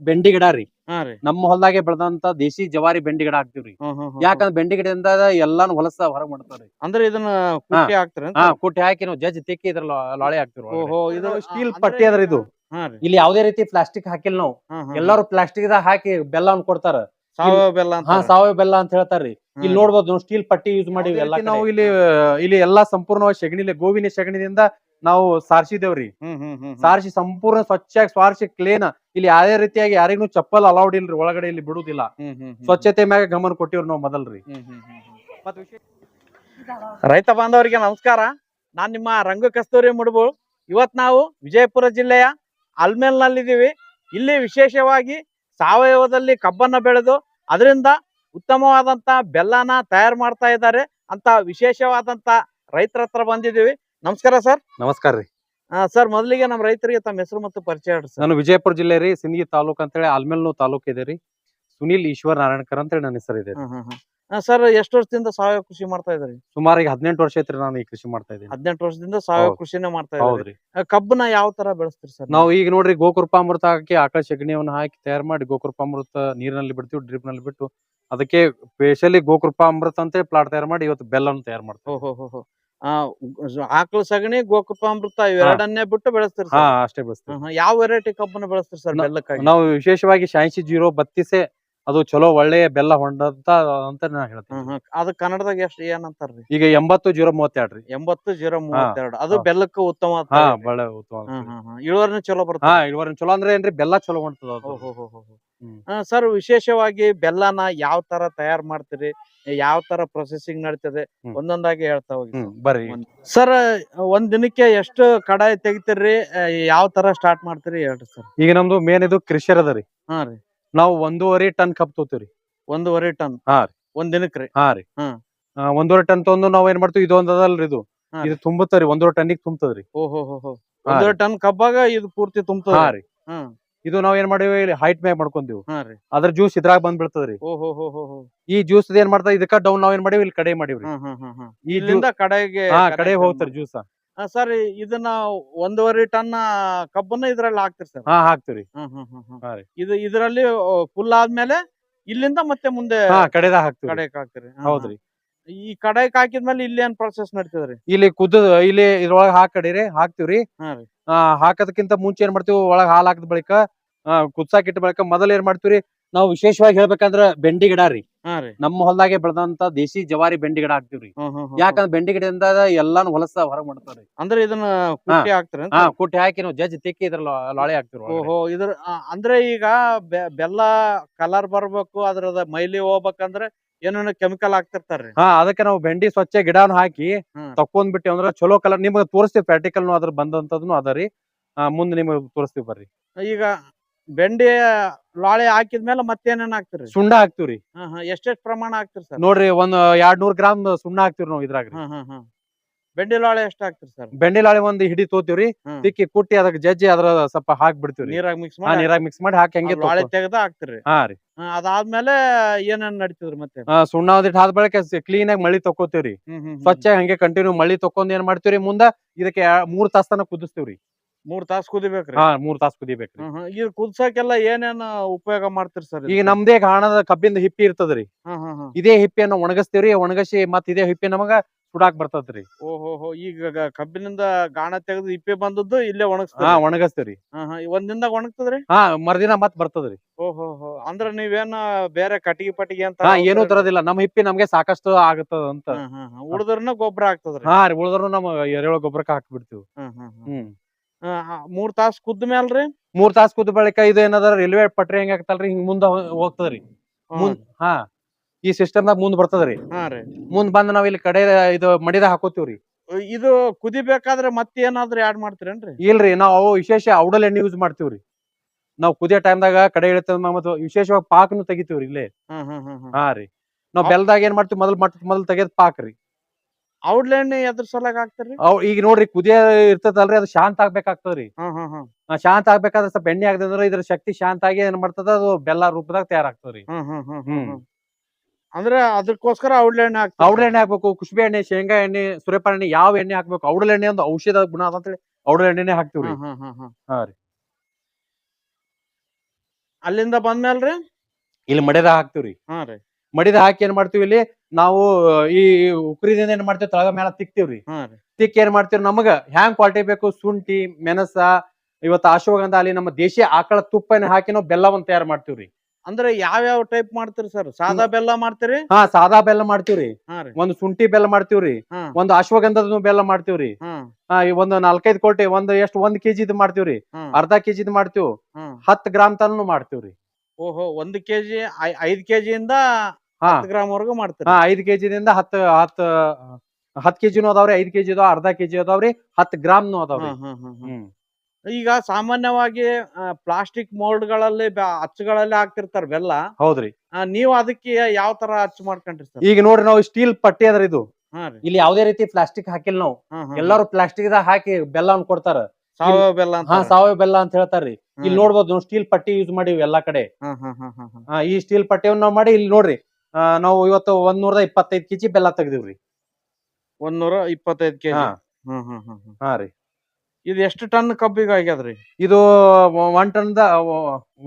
ಬೆಂಡಿ ಗಿಡ ರೀ. ಹಾ ರೀ. ನಮ್ಮ ಹೊಲದಾಗೆ ಬೆಳೆದಂತ ದೇಶಿ ಜವಾರಿ ಬೆಂಡಿ ಗಿಡ ಹಾಕ್ತಿವ್ರಿ. ಹ್ಮ್ ಹ್ಮ್ ಹ್ಮ್. ಯಾಕಂದ್ರೆ ಬೆಂಡಿ ಗಿಡದಿಂದ ಎಲ್ಲಾನು ಹೊಲಸ ಹೊರಗ್ ಮಾಡ್ತಾವ್ರಿ. ಅಂದ್ರೆ ಇದನ್ನ ಕುಟ್ಟಿ ಹಾಕ್ತಾರ ಹಾ ಕುಟ್ಟಿ ಹಾಕಿ ನಾವು ಜಜ್ಜಿ ತಿಕ್ಕಿ ಇದ್ರ ಲಾಳೆ ಹಾಕ್ತಿವ್ರಿ ಓಹೋ ಇದು ಸ್ಟೀಲ್ ಪಟ್ಟಿ ಅದ್ರ ಇದು. ಹಾ ರೀ. ಇಲ್ಲಿ ಯಾವ್ದೇ ರೀತಿ ಪ್ಲಾಸ್ಟಿಕ್ ಹಾಕಿಲ್ಲ ನಾವು. ಹಾ, ಹಾ, ಎಲ್ಲಾರು ಪ್ಲಾಸ್ಟಿಕ್ ದಾಗ ಹಾಕಿ ಬೆಲ್ಲ ಕೊಡ್ತಾರ. ಸಾವಯವ ಬೆಲ್ಲ ಅಂತ ಹಾ ಸಾವಯವ ಬೆಲ್ಲ ಅಂತ ಹೇಳ್ತಾರ್ರಿ. ಇಲ್ಲಿ ನೋಡ್ಬೋದು ಸ್ಟೀಲ್ ಪಟ್ಟಿ ಯೂಸ್ ಮಾಡಿ ಎಲ್ಲಾ ನಾವು ಇಲ್ಲಿ ಇಲ್ಲಿ ಎಲ್ಲಾ ಸಂಪೂರ್ಣವಾಗಿ ಸೆಗಣಿಲಿ ಗೋವಿನ ಸಗಣಿದಿಂದ ನಾವು ಸಾರ್ಸಿದೇವ್ರಿ ಸಾರ್ಸಿ ಸಂಪೂರ್ಣ ಸ್ವಚ್ಛ ಸ್ವಾರಿಸಿ ಕ್ಲೀನ್ ಇಲ್ಲಿ ಯಾವುದೇ ರೀತಿಯಾಗಿ ಯಾರಿಗೂ ಚಪ್ಪಲ್ ಅಲೌಡ್ ಇಲ್ರಿ ಒಳಗಡೆ ಇಲ್ಲಿ ಬಿಡುದಿಲ್ಲ. ಸ್ವಚ್ಛತೆ ಮ್ಯಾಗ ಗಮನ ಕೊಟ್ಟಿವ್ರಿ ನಾವು ಮೊದಲ್ರಿ. ರೈತ ಬಾಂಧವರಿಗೆ ನಮಸ್ಕಾರ. ನಾನ್ ನಿಮ್ಮ ರಂಗ ಕಸ್ತೂರಿ ಮುಡುಬು ಇವತ್ ನಾವು ವಿಜಯಪುರ ಜಿಲ್ಲೆಯ ಅಲ್ಮೇಲ್ನಲ್ಲಿದ್ದೀವಿ. ಇಲ್ಲಿ ವಿಶೇಷವಾಗಿ ಸಾವಯವದಲ್ಲಿ ಕಬ್ಬನ್ನ ಬೆಳೆದು ಅದರಿಂದ ಉತ್ತಮವಾದಂತ ಬೆಲ್ಲನ ತಯಾರು ಮಾಡ್ತಾ ಇದ್ದಾರೆ ಅಂತ ವಿಶೇಷವಾದಂತ ರೈತರ ಹತ್ರ ಬಂದಿದ್ದೀವಿ. ನಮಸ್ಕಾರ ಸರ್. ನಮಸ್ಕಾರ ರೀ. ಸರ್ ಮೊದಲಿಗೆ ನಮ್ಮ ರೈತರಿಗೆ ತಮ್ಮ ಹೆಸರು ಮತ್ತು ಪರಿಚಯ ನಾನು ವಿಜಯಪುರ ಜಿಲ್ಲೆ ರೀ ಸಿಂದಗಿ ತಾಲೂಕ್ ಅಂತೇಳಿ ಆಲ್ಮೇಲ್ನು ತಾಲೂಕ್ ಇದೆ ರೀ. ಸುನಿಲ್ ಈಶ್ವರ್ ನಾರಾಯಣಕರ್ ಅಂತೇಳಿ ನನ್ನ ಹೆಸರು ಇದೆ ಸರ್ ಎಷ್ಟು ವರ್ಷದಿಂದ ಸಾವಯವ ಕೃಷಿ ಮಾಡ್ತಾ ಇದ್ರಿ ಸುಮಾರು ಈಗ ಹದಿನೆಂಟು ವರ್ಷ ಐತ್ರಿ ನಾನು ಈ ಕೃಷಿ ಮಾಡ್ತಾ ಇದ್ದೀನಿ. ಹದಿನೆಂಟು ವರ್ಷದಿಂದ ಸಾವಯವ. ಕೃಷಿನೇ ಮಾಡ್ತಾ ಇದ್ರಿ ಕಬ್ಬನ ಯಾವ ತರ ಬೆಳೆಸ್ತೀರಿ ಸರ್ ನಾವು ಈಗ ನೋಡ್ರಿ ಗೋಕೃಪಾಮೃತ ಹಾಕಿ ಆಕಳ ಸಗಣಿಯನ್ನ ಹಾಕಿ ತಯಾರು ಮಾಡಿ ಗೋಕೃಪಾಮೃತ ನೀರಿನಲ್ಲಿ ಬಿಡ್ತೀವಿ ಡ್ರಿಪ್ನಲ್ಲಿ ಬಿಟ್ಟು ಅದಕ್ಕೆ ಸ್ಪೆಷಲಿ ಗೋಕೃಪಾಮೃತ ಅಂತ ಪ್ಲಾಟ್ ತಯಾರು ಮಾಡಿ ಇವತ್ತು ಬೆಲ್ಲವನ್ನು ತಯಾರು ಮಾಡ್ತೀವಿ. ಆ, ಆಕಳ ಸಗಣಿ ಗೋಕೃಪಾಮೃತ ಇವೆರಡನ್ನೇ ಬಿಟ್ಟು ಬೆಳೆಸ್ತೀರಿ ಹಾ ಅಷ್ಟೇ ಬೆಳೆಸ್ತೀವಿ. ಯಾವ ವೆರೈಟಿ ಕಬ್ಬನ್ನು ಬೆಳೆಸ್ತೀರಿ ಸರ್ ಬೆಲ್ಲಕ್ಕಾಗಿ ನಾವು ವಿಶೇಷವಾಗಿ ಶಾಯಿಸಿ ಜೀರೋ ಬತ್ತಿಸೆ ಅದು ಚಲೋ ಒಳ್ಳೆಯ ಬೆಲ್ಲ ಹೊಂಡಂತ ಅಂತ ನಾ ಹೇಳ್ತೀನಿ. ಅದು ಕನ್ನಡದಾಗ ಎಷ್ಟು ಏನಂತಾರ್ರಿ ಈಗ ಎಂಬತ್ತು ಜೀರೋ ಮೂವತ್ತೆರಡ್ರಿ ಎಂಬತ್ತು ಜೀರೋ ಮೂವತ್ತೆರಡು ಅದು. ಬೆಲ್ಲಕ್ಕೆ ಉತ್ತಮ. ಬಹಳ ಉತ್ತಮ ಇಳುವರಿನ. ಚಲೋ ಬರ್ತದೆ ಇಳುವರಿನ ಚಲೋ ಅಂದ್ರೆ ಏನ್ರಿ ಬೆಲ್ಲ ಚಲೋ ಹೊಂಟದ ಸರ್ ವಿಶೇಷವಾಗಿ ಬೆಲ್ಲನ ಯಾವ ತರ ತಯಾರ್ ಮಾಡ್ತೀರಿ ಯಾವ ತರ ಪ್ರೊಸೆಸಿಂಗ್ ನಡೀತದೆ ಒಂದೊಂದಾಗಿ ಹೇಳ್ತಾ ಹೋಗಿ ಬರ್ರಿ. ಸರ್ ಒಂದ್ ದಿನಕ್ಕೆ ಎಷ್ಟು ಕಡಾಯಿ ತೆಗಿತೀರಿ ಯಾವ ತರ ಸ್ಟಾರ್ಟ್ ಮಾಡ್ತೀರಿ ಹೇಳ್ರಿ ಸರ್. ಈಗ ನಮ್ದು ಮೇನ್ ಇದು ಕ್ರಿಷರ್ ಅದ ರೀ. ಹಾ ರೀ. ನಾವು ಒಂದೂವರೆ ಟನ್ ಕಪ್ ತೋತೀವ್ರಿ. ಒಂದೂವರೆ ಟನ್? ಹಾ ಒಂದ್ ದಿನಕ್ ರೀ? ಹಾ ರೀ. ಒಂದೂವರೆ ಟನ್ ತಂದು ನಾವ್ ಏನ್ ಮಾಡ್ತೀವಿ ಇದೊಂದ್ ಅದಲ್ರಿ ಇದು. ಇದು ತುಂಬತ್ತರಿ ಒಂದೂವರೆ ಟನ್ನಿಗೆ ತುಂಬತದ್ರಿ ಓಹೋ ಹೋ ಹೋ ಹಾ ಒಂದೂವರೆ ಟನ್ ಕಬ್ಬಾಗ ಇದು ಪೂರ್ತಿ ತುಂಬ್ತದ ಹಾ ರೀ. ಹ್ಮ್ ಇದು ನಾವ್ ಏನ್ ಮಾಡಿವಿ ಇಲ್ಲಿ ಹೈಟ್ ಮ್ಯಾಗ ಮಾಡ್ಕೊಂತೀವಿ ಹಾ ಅದ್ರ ಜ್ಯೂಸ್ ಇದ್ರಾಗ ಬಂದ್ ಬಿಡ್ತದ್ರಿ ಓಹೋ ಹೋ ಹೋ ಹೋ. ಈ ಜ್ಯೂಸ್ ಏನ್ ಮಾಡ್ತಾ ಇದಕ್ಕ ಡೌನ್ ನಾವ್ ಏನ್ ಮಾಡಿವಿ ಇಲ್ಲಿ ಕಡೆ ಮಾಡಿವ್ರಿ. ಹ್ಮ್ ಹ್ಮ್ ಹ್ಮ್ ಹ್ಮ್ ಈ ಇಲ್ಲಿಂದ ಕಡೆಗೆ ಹಾ ಕಡೆ ಹೋಗ್ತಾರ ಜ್ಯೂಸ್ ಸರ್ ಇದನ್ನ ಒಂದೂವರೆ ಟನ್ ಕಬ್ಬನ್ನ ಇದ್ರಲ್ಲಿ ಹಾಕ್ತಿರಿ ಸರ್? ಹಾ ಹಾಕ್ತಿವ್ರಿ. ಹ್ಮ್ ಹ್ಮ್ ಹ್ಮ್ ಹ್ಮ್. ಹಾ ಇದು ಇದರಲ್ಲಿ ಫುಲ್ ಆದ್ಮೇಲೆ ಇಲ್ಲಿಂದ ಮತ್ತೆ ಮುಂದೆ ಹಾ ಕಡೆದಾಗ ಹಾಕ್ತಿರಿ. ಹೌದ್ರಿ ಹಾ. ಈ ಕಡೆಕ್ ಹಾಕಿದ್ಮೇಲೆ ಇಲ್ಲಿ ಏನ್ ಪ್ರೊಸೆಸ್ ನಡೀತದ್ರಿ? ಇಲ್ಲಿ ಕುದ್ದ ಇಲ್ಲಿ ಇದ್ರೊಳಗ ಹಾಕಡಿರಿ ಹಾಕ್ತಿವ್ರಿ. ಹಾ ರೀ. ಆ ಹಾಕೋದಕ್ಕಿಂತ ಮುಂಚೆ ಏನ್ ಮಾಡ್ತೀವಿ ಒಳಗ್ ಹಾಲ್ ಹಾಕದ ಬಳಿಕ ಆ ಕುದ್ಸಾಕ್ ಇಟ್ಟ ಬಳಿಕ ಮೊದಲ್ ಏನ್ ಮಾಡ್ತೀವ್ರಿ ನಾವು ವಿಶೇಷವಾಗಿ ಹೇಳ್ಬೇಕಂದ್ರ ಬೆಂಡಿ ಗಿಡ ರೀ. ಹಾ ರೀ. ನಮ್ಮ ಹೊಲದಾಗೆ ಬೆಳೆದಂತ ದೇಶಿ ಜವಾರಿ ಬೆಂಡಿ ಗಿಡ ಹಾಕ್ತಿವ್ರಿ. ಹ್ಮ್ ಹ್ಮ್ ಹ್ಮ್. ಯಾಕಂದ್ರ ಬೆಂಡಿ ಗಿಡದಿಂದ ಎಲ್ಲಾನು ಹೊಲಸ ಹೊರಗ್ ಮಾಡ್ತಾವ್ರಿ. ಅಂದ್ರೆ ಇದನ್ನ ಕುಟ್ಟಿ ಹಾಕ್ತಾರೆ ಹಾ ಕುಟ್ಟಿ ಹಾಕಿ ನಾವು ಜಜ್ಜಿ ತಿಕ್ಕಿ ಇದ್ರ ಲಾಳೆ ಹಾಕ್ತಿವ್ರಿ ಓಹೋ ಇದ್ರ ಆ, ಅಂದ್ರೆ ಈಗ ಬೆ- ಬೆಲ್ಲ ಕಲರ್ ಬರ್ಬೇಕು ಅದ್ರದ ಮೈಲಿ ಹೋಗ್ಬೇಕಂದ್ರೆ ಏನೇನೋ ಕೆಮಿಕಲ್ ಹಾಕ್ತಿರ್ತಾರ್ರಿ. ಹಾ ಅದಕ್ಕೆ ನಾವು ಬೆಂಡಿ ಸ್ವಚ್ಛ ಗಿಡನ ಹಾಕಿ ಹ್ಮ್. ತಕೊಂಡ್ ಬಿಟ್ಟಿ ಅಂದ್ರ ಚಲೋ ಕಲರ್ ನಿಮ್ಗೆ ತೋರಿಸ್ತೀವಿ ಪ್ರಾಕ್ಟಿಕಲ್ ಅದ್ರ ಬಂದಂತದ್ನು ಅದ ರೀ. ಮುಂದ್ ನಿಮ್ಗೆ ತೋರಿಸ್ತೀವಿ ಬರ್ರಿ. ಈಗ ಬೆಂಡಿ ಲಾಳೆ ಹಾಕಿದ್ಮೇಲೆ ಮತ್ತೇನೇನ್ ಹಾಕ್ತಿರಿ? ಸುಣ್ಣ ಹಾಕ್ತಿವ್ರಿ. ಎಷ್ಟೆಷ್ಟು ಪ್ರಮಾಣ ಹಾಕ್ತಿರ್ ಸರ್? ನೋಡ್ರಿ ಒಂದ್ ಎರಡ್ ನೂರ್ ಗ್ರಾಮ್ ಸುಣ್ಣ ಹಾಕ್ತಿವ್ರಿ ನಾವು ಇದ್ರಾಗ ಹಾ ಹಾ ಹಾ. ಬೆಂಡೆ ಎಷ್ಟ ಹಾಕ್ತಿರಿ ಸರ್? ಬೆಂಡಿ ಒಂದು ಹಿಡಿ ತೋತಿವ್ರಿ. ಹ್ಮ್. ತಿಕ್ಕಿ ಕುಟ್ಟಿ ಅದಕ್ಕೆ ಜಜ್ಜಿ ಅದ್ರ ಸ್ವಲ್ಪ ಹಾಕಿ ಬಿಡ್ತೀವ್ರಿ ನೀರಾಗ ಮಿಕ್ಸ್ ಹಾ ಮಾಡಿ ನೀರಾಗ ಮಿಕ್ಸ್ ಮಾಡಿ ಹಾಕಿ ಹಂಗೆ ಲಾಳೆ ತೆಗೆದ ಹಾಕ್ತಿರಿ. ಹಾ ರೀ. ಅದಾದ್ಮೇಲೆ ಏನೇನ್ ನಡೀತದ್ರಿ ಮತ್ತೆ? ಆ, ಸುಣ್ಣ ಒಂದಿಟ್ಟು ಆದ ಬಳಿಕ ಕ್ಲೀನ್ ಆಗಿ ಮಳಿ ತಕೋತೀವ್ರಿ. ಹ್ಮ್ ಹ್ಮ್ ಹ್ಮ್. ಸ್ವಚ್ಛ ಹಂಗೆ ಕಂಟಿನ್ಯೂ ಮಳಿ ತಕೊಂಡ್ ಏನ್ ಮಾಡ್ತೀವ್ರಿ ಮುಂದ ಇದಕ್ಕೆ ಯಾ- ಮೂರ್ ತಾಸ್ ತನಕ ಕುದಿಸ್ತೀವ್ರಿ. ಮೂರ್ ತಾಸ್ ಕುದಿಬೇಕ್ರಿ. ಹಾ ಮೂರ್ ತಾಸ್ ಕುದಿಬೇಕ್ರಿ. ಹ್ಮ್ ಹ್ಮ್. ಇದು ಕುದ್ಸಕ್ಕೆಲ್ಲ ಏನೇನ್ ಉಪಯೋಗ ಮಾಡ್ತೀರಿ ಸರ್ ಈಗ ನಮ್ದೇ ಗಾಣದ ಕಬ್ಬಿಂದ ಹಿಪ್ಪಿ ಇರ್ತದ್ರಿ. ಹಾ ಹಾ ಹ್ಮ್. ಇದೇ ಹಿಪ್ಪಿಯನ್ನು ಒಣಗಸ್ತೇವ್ರಿ ಒಣಗಸಿ ಮತ್ ಇದೇ ಹಿಪ್ಪಿ ನಮಗ ಸುಡಾಕ್ ಬರ್ತದ್ರಿ. ಓಹೋಹೋ ಈಗ ಗ- ಕಬ್ಬಿನಿಂದ ಗಾಣ ತೆಗೆದು ಹಿಪ್ಪಿ ಬಂದದ್ದು ಇಲ್ಲೇ ಹಾ ಒಣಗಸ್ತೇವ್ರಿ. ಹಾ ಹಾ ಒಂದ್ ದಿನದಾಗ ಒಣಗ್ತದ್ರಿ? ಹಾ ಮರ್ದಿನ ಮತ್ ಬರ್ತದ್ರಿ. ಓಹೋ ಅಂದ್ರ ನೀವೇನ ಬೇರೆ ಕಟ್ಟಿಗೆ ಪಟ್ಟಿಗೆ ಅಂತ ಹಾ ಏನು ತರೋದಿಲ್ಲ. ನಮ್ ಹಿಪ್ಪಿ ನಮ್ಗೆ ಸಾಕಷ್ಟು ಆಗತ್ತದ ಅಂತ. ಉಳಿದ್ರನ ಗೊಬ್ಬರ ಆಗ್ತದ್ರಿ ಹಾ ರೀ ಉಳಿದ್ರು ನಮ್ ಎರೆಹುಳ ಗೊಬ್ಬರಕ್ಕೆ ಹಾಕ್ಬಿಡ್ತೀವಿ. ಹ್ಮ್ ಹ್ಮ್ ಹ್ಮ್. ಹ್ಮ್. ಮೂರ್ ತಾಸ್ ಕುದ್ದ ಮ್ಯಾಲ್ರಿ? ಮೂರ್ ತಾಸ್ ಕುದ್ದ ಬಳಿಕ ಇದು ಏನದ ರೈಲ್ವೆ ಪಟ್ರಿ ಹೆಂಗ್ ಆಗ್ತಲ್ರಿ ಹಿಂಗ್ ಮುಂದ ಹೋಗ್ತದ್ರಿ. ಮುಂದ್ ಹಾ. ಈ ಸಿಸ್ಟಮ್ ದಾಗ ಮುಂದ್ ಬರ್ತದ್ರಿ. ಮುಂದ್ ಬಂದ್ ನಾವ್ ಇಲ್ಲಿ ಕಡೆ ಇದು ಮಡಿದ ಹಾಕೋತೀವ್ರಿ. ಇದು ಕುದಿಬೇಕಾದ್ರೆ ಮತ್ತೇನಾದ್ರೂ ಆಡ್ ಮಾಡ್ತೀರೇನ್ರಿ? ಇಲ್ರಿ ನಾವು ವಿಶೇಷ ಔಡಲ್ ಎಣ್ಣೆ ಯೂಸ್ ಮಾಡ್ತೀವ್ರಿ. ನಾವ್ ಕುದಿಯೋ ಟೈಮ್ದಾಗ ಕಡೆ ಇಳಿತದ ಮತ್ತು ವಿಶೇಷವಾಗಿ ಪಾಕ್ನು ತೆಗಿತೀವ್ರಿ ಇಲ್ಲೇ. ಹಾ ರೀ. ನಾವ್ ಬೆಲ್ದಾಗ ಏನ್ ಮಾಡ್ತೀವಿ ಮೊದಲ್ ಮಟ್ಟ ಮೊದಲ್ ತೆಗೆದ್ ಪಾಕ್ ರೀ ಔಡ್ಲೆಣ್ಣೆ ಅದ್ರ ಸಲಗ ಹಾಕ್ತಾರ್ರಿ? ಅವ್ ಈಗ ನೋಡ್ರಿ ಕುದಿಯ ಇರ್ತದಲ್ರಿ ಅದು ಶಾಂತ ಆಗ್ಬೇಕಾಗ್ತದ್ರಿ. ಹಾ ಹಾ ಹಾ. ಆ ಶಾಂತ ಆಗ್ಬೇಕಾದ್ರೆ ಸ್ವಲ್ಪ ಎಣ್ಣೆ ಆಗದಂದ್ರ ಇದ್ರ ಶಕ್ತಿ ಶಾಂತ ಆಗಿ ಏನ್ ಮಾಡ್ತದ ಅದು ಬೆಲ್ಲ ರೂಪದಾಗ ತಯಾರಾಗ್ತದ್ರಿ. ಹ್ಮ್ ಹ್ಮ್ ಹ್ಮ್ ಹ್ಮ್. ಹ್ಮ್. ಅಂದ್ರೆ ಅದಕ್ಕೋಸ್ಕರ ಔಡ್ಲೆಣ್ಣೆ ಹಾಕ್ತಾರೆ. ಔಡ್ಲೆಣ್ಣೆ ಎಣ್ಣೆ ಹಾಕ್ಬೇಕು ಕುಸುಬೆ ಎಣ್ಣೆ ಶೇಂಗಾ ಎಣ್ಣೆ ಸೂರ್ಯಪಾನ ಎಣ್ಣೆ ಯಾವ ಎಣ್ಣೆ ಹಾಕ್ಬೇಕು? ಔಡ್ಲೆಣ್ಣೆ ಎಣ್ಣೆ ಒಂದು ಔಷಧ ಗುಣ ಅದ ಅಂತೇಳಿ ಔಡ್ಲೆಣ್ಣೆ ಎಣ್ಣೆನೆ ಹಾಕ್ತಿವ್ರಿ. ಹಾ ರೀ. ಅಲ್ಲಿಂದ ಬಂದ್ಮೇಲ್ರಿ ಇಲ್ಲಿ ಮಡ್ಯದ ಹಾಕ್ತಿವ್ರಿ. ಹಾ ರೀ. ಮಡಿದ ಹಾಕಿ ಏನ್ ಮಾಡ್ತೀವಿ ಇಲ್ಲಿ? ನಾವು ಈ ಉಕ್ರಿದಿಂದ ಏನ್ ಮಾಡ್ತೀವಿ? ತಳಗ ಮೇಲೆ ತಿಕ್ತಿವ್ರಿ. ತಿಕ್ ಏನ್ ಮಾಡ್ತೀವಿ ನಮಗ ಹ್ಯಾಂಗ್ ಕ್ವಾಲಿಟಿ ಬೇಕು? ಶುಂಠಿ ಮೆಣಸ ಇವತ್ತು ಅಶ್ವಗಂಧ ಅಲ್ಲಿ ನಮ್ಮ ದೇಶಿ ಆಕಳ ತುಪ್ಪನ ಹಾಕಿ ನಾವು ಬೆಲ್ಲವನ್ನ ತಯಾರು ಮಾಡ್ತೀವ್ರಿ. ಅಂದ್ರೆ ಯಾವ ಯಾವ ಟೈಪ್ ಮಾಡ್ತೀರಿ ಸರ್ ಸಾದಾ ಬೆಲ್ಲ ಮಾಡ್ತೀರಿ? ಹಾ ಸಾದಾ ಬೆಲ್ಲ ಮಾಡ್ತೀವ್ರಿ. ಒಂದ್ ಶುಂಠಿ ಬೆಲ್ಲ ಮಾಡ್ತೀವ್ರಿ. ಒಂದು ಅಶ್ವಗಂಧದ ಬೆಲ್ಲ ಮಾಡ್ತೀವ್ರಿ. ಹಾ. ಹಾ ಈ ಒಂದು ನಾಲ್ಕೈದು ಕೋಟಿ ಒಂದ್ ಎಷ್ಟು ಒಂದ್ ಕೆಜಿ ಇದು ಮಾಡ್ತೀವ್ರಿ. ಅರ್ಧ ಕೆಜಿ ಇದು ಮಾಡ್ತೀವಿ. ಹತ್ತು ಗ್ರಾಮ್ ತನೂ ಮಾಡ್ತೀವ್ರಿ. ಓಹೋ ಒಂದ್ ಕೆಜಿ ಐದ್ ಕೆಜಿಯಿಂದ ಹಾ. ಹತ್ತು ಗ್ರಾಮ್ ವರ್ಗು ಮಾಡ್ತೀರಿ. ಹಾ ಐದ್ ಕೆಜಿದಿಂದ ಹತ್ತು ಹತ್ತು ಹತ್ ಕೆಜಿನೂ ಅದಾವ್ರಿ ಐದ್ ಕೆಜಿ ಅದಾವ ಅರ್ಧ ಕೆಜಿ ಅದಾವ್ರಿ ಹತ್ ಗ್ರಾಮ್ನು ಅದಾವ್ರಿ. ಹ್ಮ್ ಈಗ ಸಾಮಾನ್ಯವಾಗಿ ಪ್ಲಾಸ್ಟಿಕ್ ಮೋಲ್ಡ್ಗಳಲ್ಲಿ ಬ್ಯಾ- ಅಚ್ಚುಗಳಲ್ಲಿ ಹಾಕ್ತಿರ್ತಾರ ಬೆಲ್ಲ. ಹೌದ್ರಿ. ಆ, ನೀವು ಅದಕ್ಕೆ ಯಾವ ತರ ಅಚ್ಚು ಮಾಡ್ಕೊಂಡ್ರಿ ಸರ್? ಈಗ ನೋಡ್ರಿ ನಾವು ಸ್ಟೀಲ್ ಪಟ್ಟಿ ಅದ್ರ ಇದು. ಹಾ ರೀ. ಇಲ್ಲಿ ಯಾವುದೇ ರೀತಿ ಪ್ಲಾಸ್ಟಿಕ್ ಹಾಕಿಲ್ಲ ನಾವು. ಹಾ, ಹಾ, ಎಲ್ಲಾರು ಪ್ಲಾಸ್ಟಿಕ್ ದಾಗ ಹಾಕಿ ಬೆಲ್ಲವನ್ನು ಕೊಡ್ತಾರ. ಸಾವಯವ ಬೆಲ್ಲ ಅಂತ ಹಾ ಸಾವಯವ ಬೆಲ್ಲ ಅಂತ ಹೇಳ್ತಾರ್ರಿ. ಇಲ್ಲಿ ನೋಡ್ಬೋದು ಸ್ಟೀಲ್ ಪಟ್ಟಿ ಯೂಸ್ ಮಾಡಿವಿ ಎಲ್ಲಾ ಕಡೆ. ಆ, ಈ ಸ್ಟೀಲ್ ಪಟ್ಟಿಯನ್ನ ನಾವು ಮಾಡಿ ಇಲ್ಲಿ ನೋಡ್ರಿ. ನಾವು ಇವತ್ತು ಒಂದ್ ನೂರದ ಇಪ್ಪತ್ತೈದು ಕೆಜಿ ಬೆಲ್ಲ ತೆಗ್ದಿವ್ರಿ. ಒಂದೂರ ಇಪ್ಪತ್ತೈದು ಕೆಜಿ. ಹಾ. ಹ್ಮ್ ಹ್ಮ್ ಹ್ಮ್ ಹ್ಮ್. ಹಾ ರೀ. ಇದು ಎಷ್ಟು ಟನ್ ಕಬ್ಬಿಗೆ ಆಗ್ಯದ್ರಿ? ಇದು ಒನ್ ಟನ್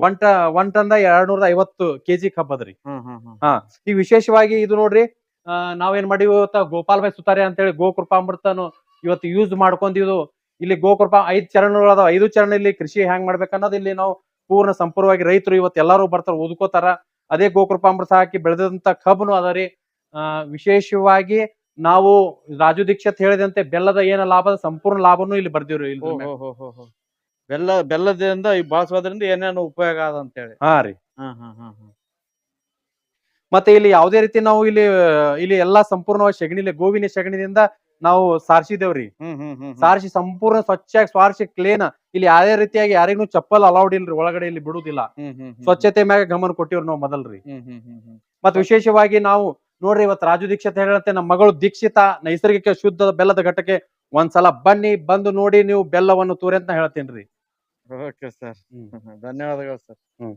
ಒನ್ ಟ ಒನ್ ದ ಎರಡ್ ನೂರದ ಐವತ್ತು ಕೆಜಿ ಕಬ್ಬದ್ರಿ ಹ್ಮ್ ಹ್ಮ್ ಹ್ಮ್. ಈ ವಿಶೇಷವಾಗಿ ಇದು ನೋಡ್ರಿ ಆ, ನಾವೇನ್ ಮಾಡಿವಿ ಇವತ್ತ ಗೋಪಾಲ್ ಭಾಯ್ ಹೇಳಿ ಅಂತೇಳಿ ಗೋಕೃಪಾಮೃತನು ಇವತ್ತು ಯೂಸ್ ಮಾಡ್ಕೊಂಡಿದ್ದು. ಇಲ್ಲಿ ಗೋಕೃಪಾ ಐದ್ ಚರಣಗಳು ಅದಾವ. ಐದು ಚರಣ ಇಲ್ಲಿ ಕೃಷಿ ಹೆಂಗ್ ಮಾಡ್ಬೇಕನ್ನೋದು ಇಲ್ಲಿ ನಾವು ಪೂರ್ಣ ಸಂಪೂರ್ಣವಾಗಿ ರೈತರು ಇವತ್ತು ಎಲ್ಲಾರು ಬರ್ತಾರ ಓದ್ಕೋತಾರ. ಅದೇ ಗೋಕೃಪಾಮೃತ ಹಾಕಿ ಬೆಳೆದಂತ ಕಬ್ಬನು ಅದ ರೀ. ಆ, ವಿಶೇಷವಾಗಿ ನಾವು ರಾಜು ದೀಕ್ಷತ್ ಹೇಳಿದಂತೆ ಬೆಲ್ಲದ ಏನ ಲಾಭದ ಸಂಪೂರ್ಣ ಲಾಭನು ಇಲ್ಲಿ ಬರ್ದಿವ್ರಿ ಇಲ್ಲಿ. ಬೆಲ್ಲ ಬೆಲ್ಲದಿಂದ ಬಳಸೋದ್ರಿಂದ ಏನೇನು ಉಪಯೋಗ ಅದ ಅಂತ ಹೇಳಿ ಹಾ ರೀ ಮತ್ತೆ ಇಲ್ಲಿ ಯಾವುದೇ ರೀತಿ ನಾವು ಇಲ್ಲಿ ಇಲ್ಲಿ ಎಲ್ಲಾ ಸಂಪೂರ್ಣವಾಗಿ ಸೆಗಣಿಲಿ ಗೋವಿನ ಸಗಣಿದಿಂದ ನಾವು ಸಾರಿಸಿದೇವ್ರಿ. ಸಾರಿಸಿ ಸಂಪೂರ್ಣ ಸ್ವಚ್ಛಾಗಿ ಸ್ವಾರಿಸಿ ಕ್ಲೀನ್ ಇಲ್ಲಿ ಯಾವುದೇ ರೀತಿಯಾಗಿ ಯಾರಿಗೂ ಚಪ್ಪಲ್ ಅಲೌಡ್ ಇಲ್ರಿ ಒಳಗಡೆ ಇಲ್ಲಿ ಬಿಡುದಿಲ್ಲ. ಸ್ವಚ್ಛತೆ ಮ್ಯಾಗ ಗಮನ ಕೊಟ್ಟಿವ್ರಿ ನಾವು ಮೊದಲ್ರಿ. ಮತ್ ವಿಶೇಷವಾಗಿ ನಾವು ನೋಡ್ರಿ ಇವತ್ತು ರಾಜು ದೀಕ್ಷಿತ್ ಹೇಳತ್ತೆ ನಮ್ಮ ಮಗಳು ದೀಕ್ಷಿತ ನೈಸರ್ಗಿಕ ಶುದ್ಧ ಬೆಲ್ಲದ ಘಟಕ್ಕೆ ಒಂದ್ಸಲ ಬನ್ನಿ ಬಂದು ನೋಡಿ ನೀವು ಬೆಲ್ಲವನ್ನು ತೂರಿ ಅಂತ ಹೇಳ್ತೇನ್ರಿ ಧನ್ಯವಾದಗಳು ಸರ್ ಹ್ಮ್.